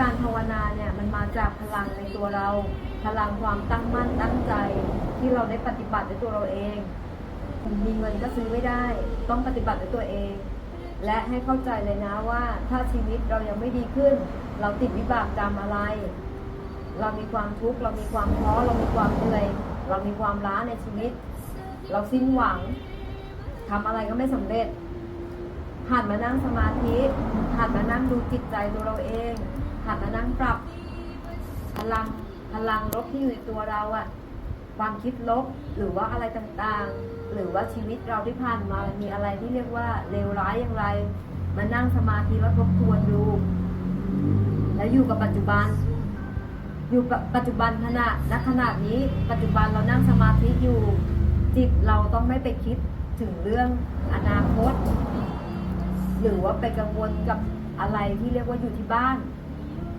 การภาวนาเนี่ยมันมาจากพลังในตัวเรา พลังความตั้งมั่นตั้งใจ ที่เราได้ปฏิบัติด้วยตัวเราเองมีเงินก็ซื้อไม่ได้ ต้องปฏิบัติด้วยตัวเอง และให้เข้าใจเลยนะว่าถ้าชีวิตเรายังไม่ดีขึ้น เราติดวิบากกรรมอะไร เรามีความทุกข์เรามีความท้อเรามีความเหนื่อยเรามีความล้าในชีวิต เราสิ้นหวังทำอะไรก็ไม่สำเร็จหัดมานั่งสมาธิหัดมานั่งดูจิตใจตัวเราเอง หัดมานั่งปรับ พลังพลังลบที่อยู่ในตัวเราอะความคิดลบหรือว่าอะไรต่างๆ หรือว่าชีวิตเราที่ผ่านมามันมีอะไรที่เรียกว่าเลวร้ายอย่างไร มานั่งสมาธิแล้วทบทวนดู แล้วอยู่กับปัจจุบัน อยู่กับปัจจุบันขณะณขณะนี้ ปัจจุบันเรานั่งสมาธิอยู่ จิตเราต้องไม่ไปคิดถึงเรื่องอนาคต หรือว่าไปกังวลกับอะไรที่เรียกว่าอยู่ที่บ้าน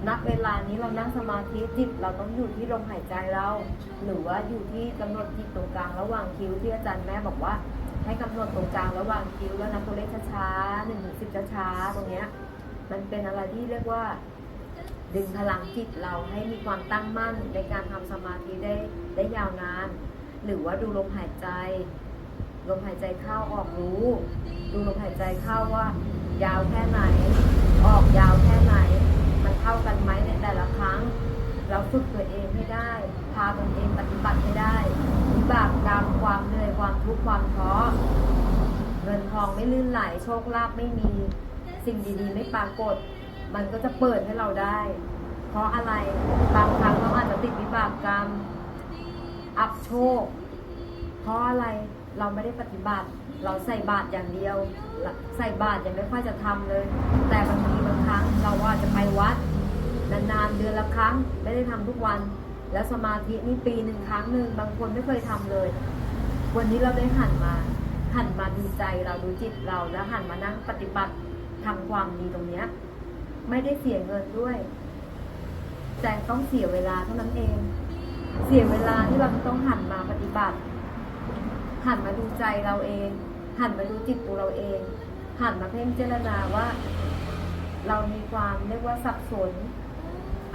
ณเวลานี้เรานั่งสมาธิจิตเราต้องอยู่ที่ลมหายใจเรา หรือว่าอยู่ที่กำหนดจิตตรงกลางระหว่างคิ้วที่อาจารย์แม่บอกว่า ให้กำหนดตรงกลางระหว่างคิ้วแล้วนับตัวเลขช้าๆหนึ่งถึงสิบช้าๆตรงเนี้ยมันเป็นอะไรที่เรียกว่า ดึงพลังจิตเราให้มีความตั้งมั่นในการทำสมาธิได้ได้ยาวนาน หรือว่าดูลมหายใจ ลมหายใจเข้าออกรู้ ดูลมหายใจเข้าว่า ยาวแค่ไหน ออกยาวแค่ไหนเท่ากันไหมในแต่ละครั้ง เรา ฝึกตัวเองให้ได้ พาตนเองปฏิบัติให้ได้วิบากกรรมความเหนื่อยความทุกข์ความท้อเงินทองไม่ลื่นไหลโชคลาภไม่มี สิ่งดีๆ ไม่ปรากฏ มันก็จะเปิดให้เราได้ เพราะอะไรบางครั้งเราอาจจะติดวิบากกรรม อับโชค เพราะอะไรเราไม่ได้ปฏิบัติ เราใส่บาตรอย่างเดียว ใส่บาตรยังไม่ค่อยจะทำเลย แต่บางทีบางครั้งเราว่าจะไปวัด นานๆเดือนละครั้ง ไม่ได้ทำทุกวัน แล้วสมาธินี่ปีหนึ่งครั้งหนึ่งบางคนไม่เคยทำเลย วันนี้เราได้หันมาหันมาดูใจเราดูจิตเราแล้วหันมานั่งปฏิบัติทำความดีตรงเนี้ย ไม่ได้เสียเงินด้วย แต่ต้องเสียเวลาเท่านั้นเอง เสียเวลาที่เราต้องหันมาปฏิบัติ หันมาดูใจเราเอง หันมาดูจิตตัวเราเอง หันมาเพ่งเจรณาว่า เรามีความเรียกว่าสับสน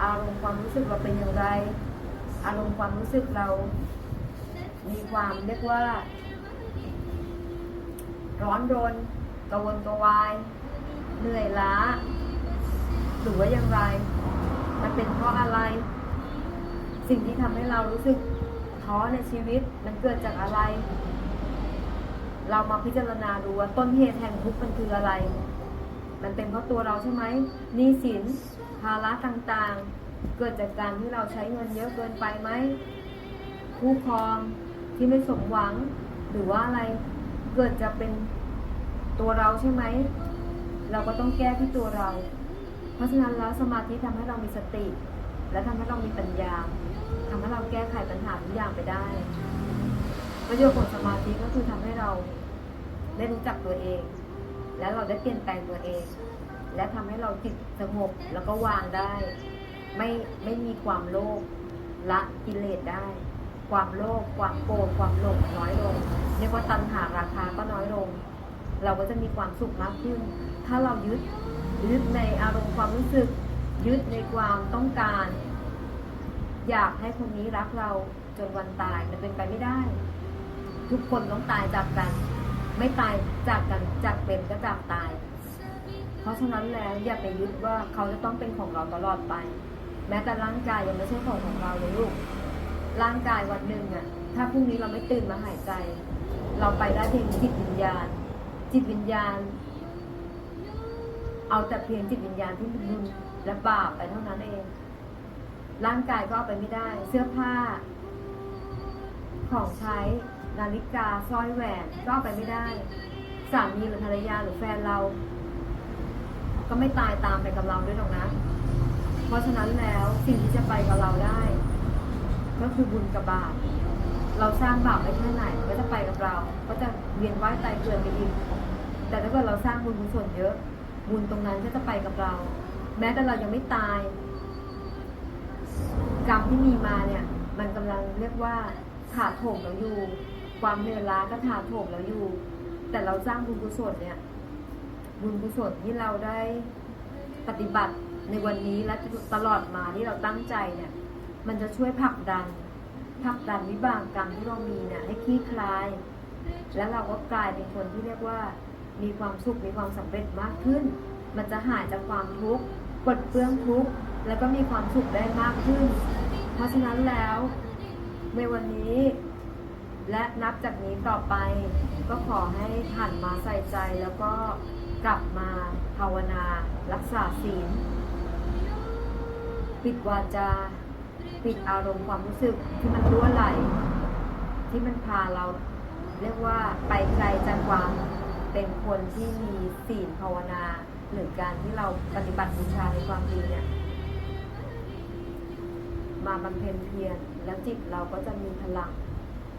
อารมณ์ความรู้สึกเราเป็นอย่างไร อารมณ์ความรู้สึกเรา มีความเรียกว่า ร้อนรนกระวนกระวาย เหนื่อยล้า หรือว่าอย่างไร มันเป็นเพราะอะไร สิ่งที่ทำให้เรารู้สึกท้อในชีวิตมันเกิดจากอะไร เรามาพิจารณาดูว่าต้นเหตุแห่งทุกข์มันคืออะไร มันเป็นเพราะตัวเราใช่ไหมหนี้สินภาระต่างๆ เกิดจากการที่เราใช้เงินเยอะเกินไปไหมคู่ครองที่ไม่สมหวัง หรือว่าอะไรเกิดจะเป็นตัวเราใช่ไหม เราก็ต้องแก้ที่ตัวเรา เพราะฉะนั้นแล้วสมาธิทำให้เรามีสติ และทำให้เรามีปัญญาทำให้เราแก้ไขปัญหาทุกอย่างไปได้ประโยชน์ของสมาธิก็คือทำให้เราได้รู้จักตัวเอง และเราได้เปลี่ยนแปลงตัวเอง และทำให้เราจิตสงบแล้วก็วางได้ ไม่ไม่มีความโลภละกิเลสได้ ความโลภความโกรธความหลงน้อยลงเรียกว่าตัณหาราคาก็น้อยลง เราก็จะมีความสุขมากขึ้น ถ้าเรายึดยึดในอารมณ์ความรู้สึก ยึดในความต้องการ อยากให้คนนี้รักเราจนวันตายมันเป็นไปไม่ได้ ทุกคนต้องตายจากกัน ไม่ตายจากกันจากเป็นก็จากตาย เพราะฉะนั้นแล้วอย่าไปยึดว่าเขาจะต้องเป็นของเราตลอดไป แม้แต่ร่างกายยังไม่ใช่ของของเราเลยลูก ร่างกายวันหนึ่งอะถ้าพรุ่งนี้เราไม่ตื่นมาหายใจ เราไปได้เพียงจิตวิญญาณ จิตวิญญาณ เอาแต่เพียงจิตวิญญาณที่บุญและบาปไปเท่านั้นเอง ร่างกายก็เอาไปไม่ได้ เสื้อผ้า ของใช้ นาฬิกาสร้อยแหวนก็ไปไม่ได้ สามีหรือภรรยาหรือแฟนเรา ก็ไม่ตายตามไปกับเราด้วยหรอกนะ เพราะฉะนั้นแล้วสิ่งที่จะไปกับเราได้ ก็คือบุญกับบาปเราสร้างบาปไปแค่ไหนก็จะไปกับเรา ก็จะเวียนว่ายตายเกิดไปอีกแต่ถ้าเกิดเราสร้างบุญกุศลเยอะ บุญตรงนั้นก็จะไปกับเรา แม้แต่เรายังไม่ตาย กรรมที่มีมาเนี่ย มันกำลังเรียกว่าถาโถมเราอยู่ ความเหนื่อยล้าก็ถาโถมเราอยู่ แต่เราสร้างบุญกุศลเนี่ย บุญกุศลที่เราได้ปฏิบัติในวันนี้และตลอดมาที่เราตั้งใจเนี่ย มันจะช่วยผลักดันผลักดันวิบากกรรมที่เรามีเนี่ยให้คลี่คลาย แล้วเราก็กลายเป็นคนที่เรียกว่า มีความสุขมีความสำเร็จมากขึ้น มันจะหายจากความทุกข์ปลดเปลื้องทุกข์แล้วก็มีความสุขได้มากขึ้น เพราะฉะนั้นแล้วในวันนี้ และนับจากนี้ต่อไปก็ขอให้หันมาใส่ใจแล้วก็กลับมาภาวนารักษาศีล ปิดวาจา ปิดอารมณ์ความรู้สึกที่มันรั่วไหล ที่มันพาเราเรียกว่าไปไกลจากความเป็นคนที่มีศีลภาวนา หรือการที่เราปฏิบัติบูชาในความดีเนี่ยมาบำเพ็ญเพียรแล้วจิตเราก็จะมีพลัง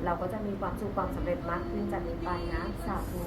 เราก็จะมีความสุขความสำเร็จมากขึ้นจากนี้ไปนะ สาธุ